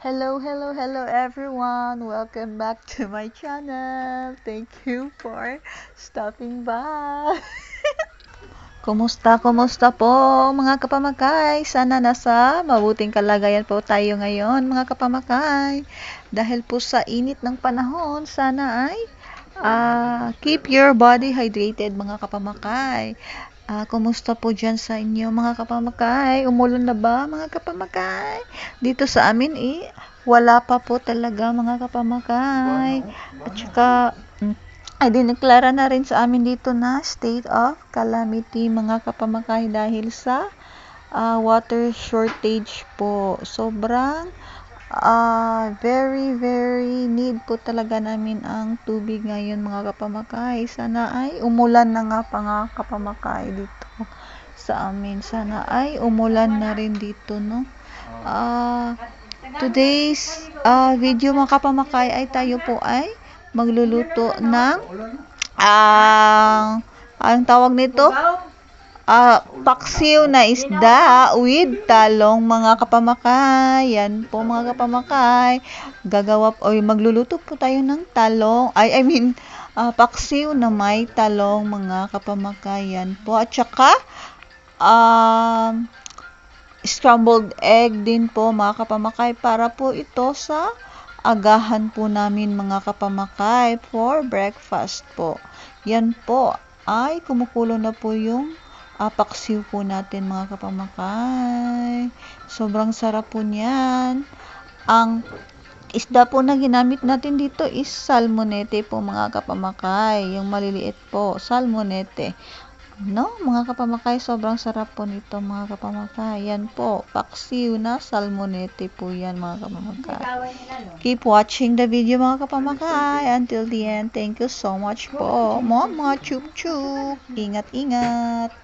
Hello, hello, hello everyone. Welcome back to my channel. Thank you for stopping by. Kumusta, kumusta po mga kapamakay? Sana nasa mabuting kalagayan po tayo ngayon mga kapamakay. Dahil po sa init ng panahon, sana ay ah, keep your body hydrated mga kapamakay. Ah, kumusta po dyan sa inyo mga kapamakay? Umulan na ba mga kapamakay? Dito sa amin eh, wala pa po talaga mga kapamakay. At saka, mm, ay dineklara na rin sa amin dito na state of calamity mga kapamakay dahil sa ah, water shortage po. Sobrang ah, very very need po talaga namin ang tubig ngayon mga kapamakay. Sana ay umulan na nga pa nga kapamakay dito sa amin. Sana ay umulan na rin dito no. Ah, today's ah, video mga kapamakay ay tayo po ay magluluto ng ang ang tawag nito ah paksiw na isda with talong mga kapamakay. Yan po mga kapamakay. Gagawa o magluluto po tayo ng talong. Ay I mean ah, paksiw na may talong mga kapamakay. Yan po. At saka um scrambled egg din po mga kapamakay para po ito sa agahan po namin mga kapamakay for breakfast po. Yan po ay kumukulo na po yung apaksiw po natin mga kapamakay. Sobrang sarap po niyan. Ang isda po na ginamit natin dito is salmonete po mga kapamakay. Yung maliliit po, salmonete. No, mga kapamakay, sobrang sarap po nito mga kapamakay. Yan po, paksiw na salmonete po yan mga kapamakay. Keep watching the video mga kapamakay until the end. Thank you so much po. Mama, chup chup. Ingat, ingat.